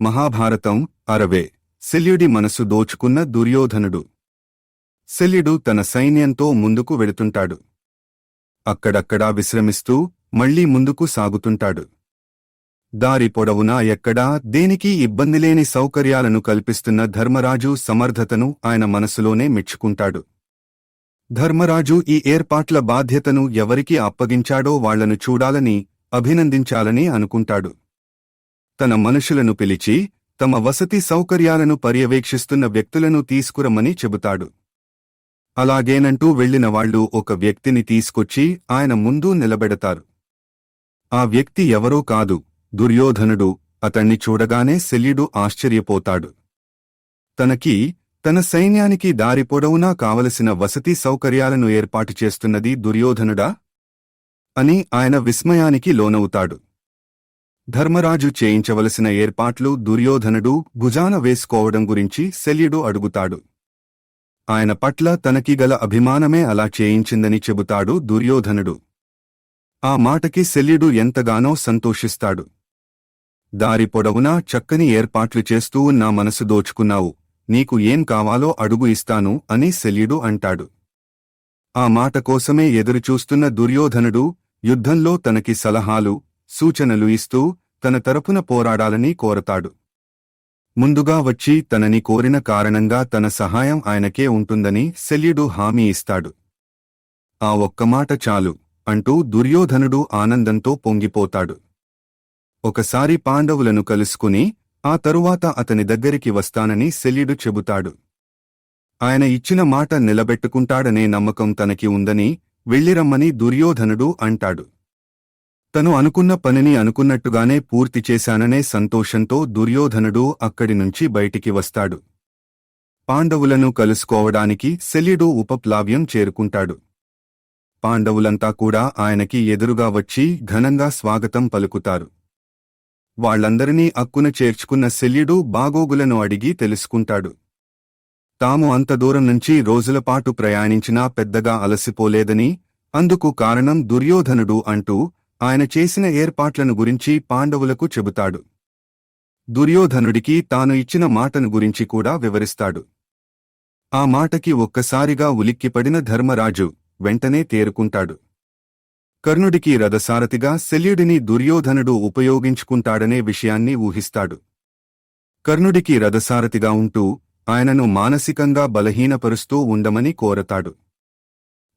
మహాభారతం అరవే. శల్యుడి మనసు దోచుకున్న దుర్యోధనుడు. శల్యుడు తన సైన్యంతో ముందుకు వెళుతుంటాడు. అక్కడక్కడా విశ్రమిస్తూ మళ్ళీ ముందుకు సాగుతుంటాడు. దారి పొడవునా ఎక్కడా? దేనికి ఇబ్బందిలేని సౌకర్యాలను కల్పిస్తున్న ధర్మరాజు సమర్థతను ఆయన మనసులోనే మెచ్చుకుంటాడు. ధర్మరాజు ఈ ఏర్పాట్ల బాధ్యతను ఎవరికి అప్పగించాడో వాళ్ళను చూడాలని అభినందించాలని అనుకుంటాడు. తన మనుషులను పిలిచి తమ వసతి సౌకర్యాలను పర్యవేక్షిస్తున్న వ్యక్తులను తీసుకురమ్మని చెబుతాడు. అలాగేనంటూ వెళ్ళినవాళ్ళు ఒక వ్యక్తిని తీసుకొచ్చి ఆయన ముందు నిలబెడతారు. ఆ వ్యక్తి ఎవరో కాదు దుర్యోధనుడు అతణ్ణి చూడగానే శల్యుడు ఆశ్చర్యపోతాడు. తనకి తన సైన్యానికి దారి పొడవునా కావలసిన వసతి సౌకర్యాలను ఏర్పాటు చేస్తున్నది దుర్యోధనుడా? అని ఆయన విస్మయానికి లోనవుతాడు. ధర్మరాజు చేయించవలసిన ఏర్పాట్లు దుర్యోధనుడు భుజాన వేసుకోవడం గురించి శల్యుడు అడుగుతాడు. ఆయన పట్ల తనకి గల అభిమానమే అలా చేయించిందని చెబుతాడు దుర్యోధనుడు. ఆ మాటకి శల్యుడు ఎంతగానో సంతోషిస్తాడు. దారి పొడవునా చక్కని ఏర్పాట్లు చేస్తూ నా మనసు దోచుకున్నావు నీకు ఏం కావాలో అడుగు ఇస్తాను అని శల్యుడు అంటాడు. ఆ మాట కోసమే ఎదురుచూస్తున్న దుర్యోధనుడు యుద్ధంలో తనకి సలహాలు సూచనలు ఇస్తూ తన తరపున పోరాడాలని కోరతాడు. ముందుగా వచ్చి తనని కోరిన కారణంగా తన సహాయం ఆయనకే ఉంటుందని శల్యుడు హామీ ఇస్తాడు. ఆ ఒక్క మాట చాలు అంటూ దుర్యోధనుడు ఆనందంతో పొంగిపోతాడు. ఒకసారి పాండవులను కలుసుకుని ఆ తరువాత అతని దగ్గరికి వస్తానని శల్యుడు చెబుతాడు. ఆయన ఇచ్చిన మాట నిలబెట్టుకుంటాడనే నమ్మకం తనకి ఉందని వెళ్ళిరమ్మని దుర్యోధనుడు అంటాడు. తను అనుకున్న పనిని అనుకున్నట్టుగానే పూర్తి చేశాననే సంతోషంతో దుర్యోధనుడు అక్కడి నుంచి బయటికి వస్తాడు. పాండవులను కలుసుకోవడానికి శల్యుడు ఉపప్లావ్యం చేరుకుంటాడు. పాండవులంతా కూడా ఆయనకి ఎదురుగా వచ్చి ఘనంగా స్వాగతం పలుకుతారు. వాళ్ళందరినీ అక్కున చేర్చుకున్న శల్యుడు బాగోగులను అడిగి తెలుసుకుంటాడు. తాము అంత దూరం నుంచి రోజులపాటు ప్రయాణించినా పెద్దగా అలసిపోలేదని అందుకు కారణం దుర్యోధనుడు అంటూ ఆయన చేసిన ఏర్పాట్లను గురించి పాండవులకు చెబుతాడు. దుర్యోధనుడికి తాను ఇచ్చిన మాటను గురించి కూడా వివరిస్తాడు. ఆ మాటకి ఒక్కసారిగా ఉలిక్కిపడిన ధర్మరాజు వెంటనే తేరుకుంటాడు. కర్ణుడికి రథసారథిగా శల్యుడిని దుర్యోధనుడు ఉపయోగించుకుంటాడనే విషయాన్ని ఊహిస్తాడు. కర్ణుడికి రథసారథిగా ఉంటూ ఆయనను మానసికంగా బలహీనపరుస్తూ ఉండమని కోరతాడు.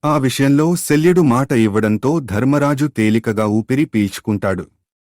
ఆ విషయంలో శల్యుడు మాట ఇవ్వడంతో ధర్మరాజు తేలికగా ఊపిరి పీల్చుకుంటాడు.